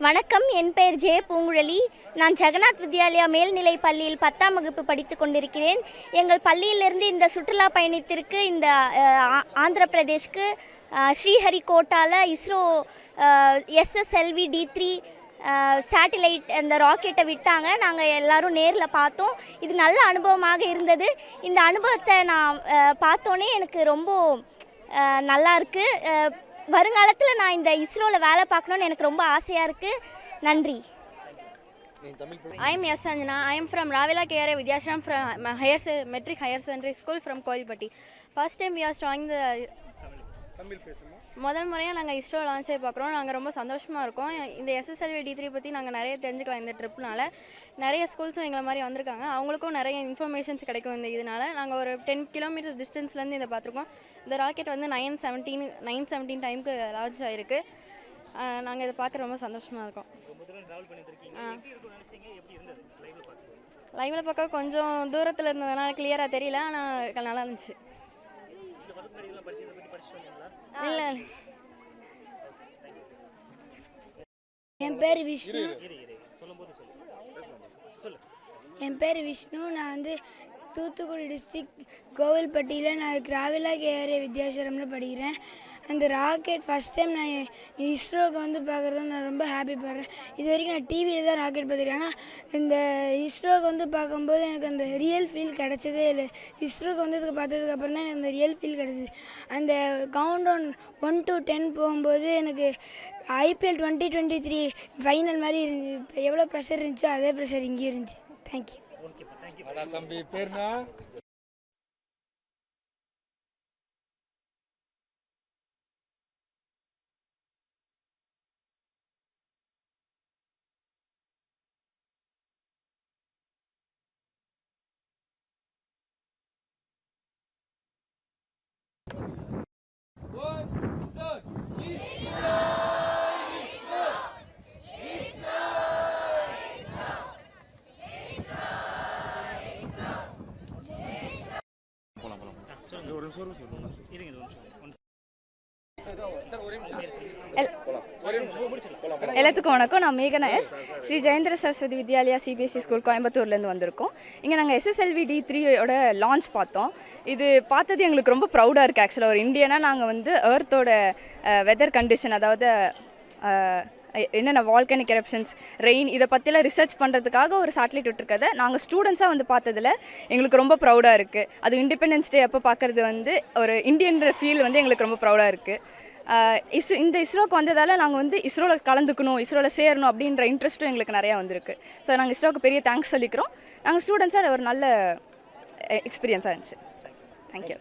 வணக்கம் என் பெயர் ஜெய பூங்குழலி. நான் ஜெகநாத் வித்யாலயா மேல்நிலை பள்ளியில் பத்தாம் வகுப்பு படித்து கொண்டிருக்கிறேன். எங்கள் பள்ளியிலிருந்து இந்த சுற்றுலா பயணத்திற்கு இந்த ஆ- ஆந்திர பிரதேஷ்க்கு ஸ்ரீஹரிகோட்டாவில் ISRO SSLV D three satellite அந்த ராக்கெட்டை விட்டாங்க. நாங்கள் எல்லாரும் நேரில் பார்த்தோம். இது நல்ல அனுபவமாக இருந்தது. இந்த அனுபவத்தை நான் பார்த்தோன்னே எனக்கு ரொம்ப நல்லா இருக்குது வருங்காலத்தில் நான் இந்த இஸ்ரோவில் வேலை பார்க்கணுன்னு எனக்கு ரொம்ப ஆசையாக இருக்குது நன்றி I am S Anjana I am from Ravila KRA Vidyashram from higher matric higher secondary school from Kovilpatti first time we are straying the starting the முதல் முறையாக நாங்கள் இஸ்ரோ லான்ச்சை பார்க்குறோம் நாங்கள் ரொம்ப சந்தோஷமாக இருக்கோம். இந்த எஸ்எஸ்எல்வி டி த்ரீ பற்றி நாங்கள் நிறைய தெரிஞ்சுக்கலாம் இந்த ட்ரிப்னால நிறைய ஸ்கூல்ஸும் எங்களை மாதிரி வந்திருக்காங்க. அவங்களுக்கும் நிறைய இன்ஃபர்மேஷன்ஸ் கிடைக்கும் இந்த இதனால. நாங்கள் ஒரு டென் கிலோமீட்டர் டிஸ்டன்ஸ்லேருந்து இதை பார்த்துருக்கோம். இந்த ராக்கெட் வந்து நைன் செவன்டீன் நைன் செவன்டீன் டைமுக்கு லான்ச் ஆகிருக்கு நாங்கள் இதை பார்க்க ரொம்ப சந்தோஷமாக இருக்கோம். லைவில் பார்க்க கொஞ்சம் தூரத்தில் இருந்ததுனால கிளியராக தெரியல. ஆனால் நல்லா இருந்துச்சு. இல்லை என் பேர் விஷ்ணு. என் பேர் விஷ்ணு. நான் வந்து தூத்துக்குடி டிஸ்ட்ரிக்ட் கோவில்பட்டியில் நான் கிராவிலா கேஆர்ஏ வித்யாசரமில் படிக்கிறேன். அந்த ராக்கெட் ஃபஸ்ட் டைம் நான் இஸ்ரோக்கு வந்து பார்க்குறது நான் ரொம்ப ஹாப்பி படுறேன். இது வரைக்கும் நான் டிவியில் தான் ராக்கெட் பார்த்துருக்கேன் ஆனால் இந்த இஸ்ரோக்கு வந்து பார்க்கும்போது எனக்கு அந்த ரியல் ஃபீல் கிடச்சதே இல்லை. இஸ்ரோக்கு வந்ததுக்கு பார்த்ததுக்கப்புறம் தான் எனக்கு அந்த ரியல் ஃபீல் கிடச்சிது. அந்த count one one to ten போகும்போது எனக்கு IPL twenty twenty three final மாதிரி இருந்துச்சு. எவ்வளோ ப்ரெஷர் இருந்துச்சோ அதே ப்ரெஷர் இங்கேயும் இருந்துச்சு. தேங்க்யூ அடா தம்பி பேர்னா எல்லாத்துக்கும் வணக்கம். நான் மேகனா S. Sri Jayendra Saraswathi Vidyalaya CBSE school கோயம்புத்தூர்லேருந்து வந்திருக்கோம். இங்கே நாங்கள் எஸ்எஸ்எல்வி டி த்ரீயோட லான்ச் பார்த்தோம். இது பார்த்தது எங்களுக்கு ரொம்ப ப்ரௌடாக இருக்குது ஆக்சுவலாக ஒரு இந்தியனாக நாங்கள் வந்து எர்த்தோட வெதர் கண்டிஷன் அதாவது என்னென்ன வால்கனிக் எரப்ஷன்ஸ் ரெயின் இதை பற்றிலாம் ரிசர்ச் பண்ணுறதுக்காக ஒரு சேட்டலைட் விட்டுருக்கதை நாங்கள் ஸ்டூடெண்ட்ஸாக வந்து பார்த்ததுல எங்களுக்கு ரொம்ப ப்ரௌடாக இருக்குது அது இண்டிபெண்டன்ஸ் டே அப்போ பார்க்குறது வந்து ஒரு இந்தியன்ற ஃபீல் வந்து எங்களுக்கு ரொம்ப ப்ரௌடாக இருக்குது இஸ் இந்த இஸ்ரோக்கு வந்ததால் நாங்கள் வந்து இஸ்ரோவில் கலந்துக்கணும் இஸ்ரோவில் சேரணும் அப்படின்ற இன்ட்ரெஸ்ட்டும் எங்களுக்கு நிறையா வந்திருக்கு. ஸோ நாங்கள் இஸ்ரோக்கு பெரிய தேங்க்ஸ் சொல்லிக்கிறோம். நாங்கள் ஸ்டூடெண்ட்ஸாக ஒரு நல்ல எக்ஸ்பீரியன்ஸாக இருந்துச்சு. தேங்க்யூ